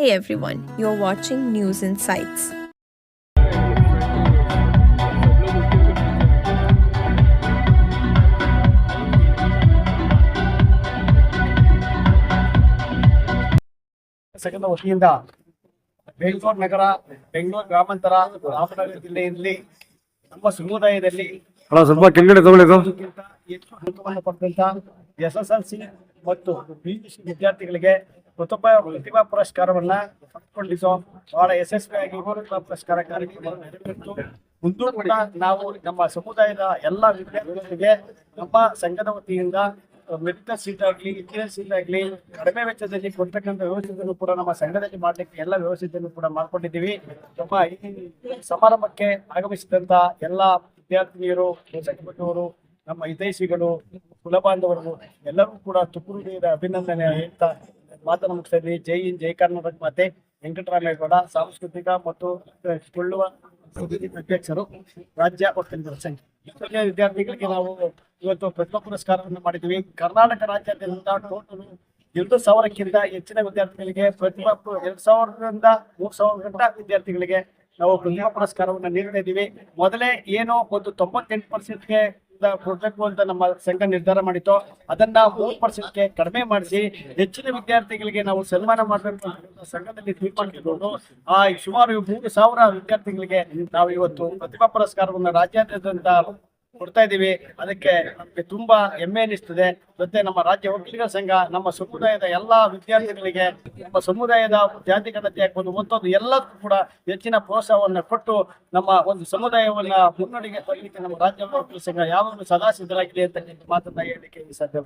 Hey everyone, you're watching News Insights. ಸಂಘದ ವತಿಯಿಂದ ಬೆಂಗಳೂರು ನಗರ ಬೆಂಗಳೂರು ಗ್ರಾಮಾಂತರ ರಾಮನಗರ ಜಿಲ್ಲೆಯಲ್ಲಿ ನಮ್ಮ ಸಮುದಾಯದಲ್ಲಿ ಸ್ವಲ್ಪ ಕೆಳಗಡೆ ತಗೊಳ್ಳಿದು ಅದಕ್ಕಿಂತ ಹೆಚ್ಚು ಅಂಕವನ್ನು ಪಡೆದಂತ ಎಸ್ ಎಸ್ ಎಲ್ ಸಿ ಮತ್ತು ಪಿ ಯು ಸಿ ವಿದ್ಯಾರ್ಥಿಗಳಿಗೆ ಪ್ರತಿಭಾ ಪ್ರತಿಭಾ ಪುರಸ್ಕಾರವನ್ನ ಪಡೆದುಕೊಂಡಿದ್ದು ಬಹಳ ಯಶಸ್ವಿಯಾಗಿ ಪ್ರತಿಭಾ ಪುರಸ್ಕಾರ ಕಾರ್ಯಕ್ರಮ ನೆರವೇರಿತು. ಮುಂದೂ ಕೂಡ ನಾವು ನಮ್ಮ ಸಮುದಾಯದ ಎಲ್ಲ ವಿದ್ಯಾರ್ಥಿಗಳಿಗೆ ನಮ್ಮ ಸಂಘದ ವತಿಯಿಂದ ಮೆಡಿಕಲ್ ಸೀಟ್ ಆಗಲಿ ಇಂಜಿನಿಯರ್ ಸೀಟ್ ಆಗಲಿ, ಕಡಿಮೆ ವೆಚ್ಚದಲ್ಲಿ ಕೊಡ್ತಕ್ಕಂಥ ವ್ಯವಸ್ಥೆಯನ್ನು ಕೂಡ ನಮ್ಮ ಸಂಘದಲ್ಲಿ ಮಾಡಲಿಕ್ಕೆ ಎಲ್ಲ ವ್ಯವಸ್ಥೆಯನ್ನು ಕೂಡ ಮಾಡ್ಕೊಂಡಿದ್ದೀವಿ. ನಮ್ಮ ಈ ಸಮಾರಂಭಕ್ಕೆ ಆಗಮಿಸಿದಂತ ಎಲ್ಲ ವಿದ್ಯಾರ್ಥಿನಿಯರು ಪೋಷಕ ಬಂಧುವರು ನಮ್ಮ ಹಿತೈಷಿಗಳು, ಕುಲಬಾಂಧವರು ಎಲ್ಲರೂ ಕೂಡ ತುಕುರುಡಿದ ಅಭಿನಂದನೆ ಹೇಳ್ತಾ ಮಾತನ್ನು ಮುಗಿಸ್ತಾ ಜೈ ಹಿಂದ್, ಜೈ ಕರ್ನಾಟಕ. ಮತ್ತೆ ವೆಂಕಟರಾಮೇಗೌಡ ಸಾಂಸ್ಕೃತಿಕ ಮತ್ತು ಕೊಳ್ಳುವ ಅಧ್ಯಕ್ಷರು ರಾಜ್ಯ ಸಂಘ. ವಿದ್ಯಾರ್ಥಿಗಳಿಗೆ ನಾವು ಇವತ್ತು ಪ್ರತಿಭಾ ಪುರಸ್ಕಾರವನ್ನು ಮಾಡಿದ್ವಿ ಕರ್ನಾಟಕ ರಾಜ್ಯಾದ್ಯಂತ ಟೋಟಲ್ ಎರಡು ಸಾವಿರಕ್ಕಿಂತ ಹೆಚ್ಚಿನ ವಿದ್ಯಾರ್ಥಿಗಳಿಗೆ ಪ್ರತಿಭಾ ಎರಡು ಸಾವಿರದಿಂದ ಮೂರು ಸಾವಿರ ವಿದ್ಯಾರ್ಥಿಗಳಿಗೆ ನಾವು ಪ್ರತಿಭಾ ಪುರಸ್ಕಾರವನ್ನು ನೀಡಿದ್ದೀವಿ ಮೊದಲೇ ಏನೋ ಒಂದು ತೊಂಬತ್ತೆಂಟು ಪರ್ಸೆಂಟ್ಗೆ ಕೊಡ್ಬೇಕು ಅಂತ ನಮ್ಮ ಸಂಘ ನಿರ್ಧಾರ ಮಾಡಿತ್ತು. ಅದನ್ನ ಮೂರು ಪರ್ಸೆಂಟ್ಗೆ ಕಡಿಮೆ ಮಾಡಿಸಿ ಹೆಚ್ಚಿನ ವಿದ್ಯಾರ್ಥಿಗಳಿಗೆ ನಾವು ಸನ್ಮಾನ ಮಾಡಬೇಕು ಸಂಘದಲ್ಲಿ ತೀರ್ಮಾನ ತಗೊಂಡು ಆ ಸುಮಾರು ಮೂರು ಸಾವಿರ ವಿದ್ಯಾರ್ಥಿಗಳಿಗೆ ನಾವು ಇವತ್ತು ಪ್ರತಿಭಾ ಪುರಸ್ಕಾರವನ್ನು ರಾಜ್ಯಾದ್ಯಂತ ಕೊಡ್ತಾ ಇದ್ದೀವಿ. ಅದಕ್ಕೆ ನಮಗೆ ತುಂಬಾ ಹೆಮ್ಮೆ ಅನಿಸ್ತದೆ. ಮತ್ತೆ ನಮ್ಮ ರಾಜ್ಯ ಒಕ್ಕಲಿಗರ ಸಂಘ, ನಮ್ಮ ಸಮುದಾಯದ ಎಲ್ಲಾ ವಿದ್ಯಾರ್ಥಿಗಳಿಗೆ, ನಮ್ಮ ಸಮುದಾಯದ ಜಾತಿಗತತೆ ಆಗ್ಬೋದು ಮತ್ತೊಂದು ಎಲ್ಲದಕ್ಕೂ ಕೂಡ ಹೆಚ್ಚಿನ ಪ್ರೋತ್ಸಾಹವನ್ನು ಕೊಟ್ಟು ನಮ್ಮ ಒಂದು ಸಮುದಾಯವನ್ನ ಮುನ್ನಡೆಗೆ ತರಲಿಕ್ಕೆ ನಮ್ಮ ರಾಜ್ಯ ಒಕ್ಕಲಿಗರ ಸಂಘ ಯಾವಾಗಲೂ ಸದಾ ಸಿದ್ಧರಾಗಿದೆ ಅಂತ ಮಾತನ್ನ ಹೇಳಲಿಕ್ಕೆ ಸಾಧ್ಯ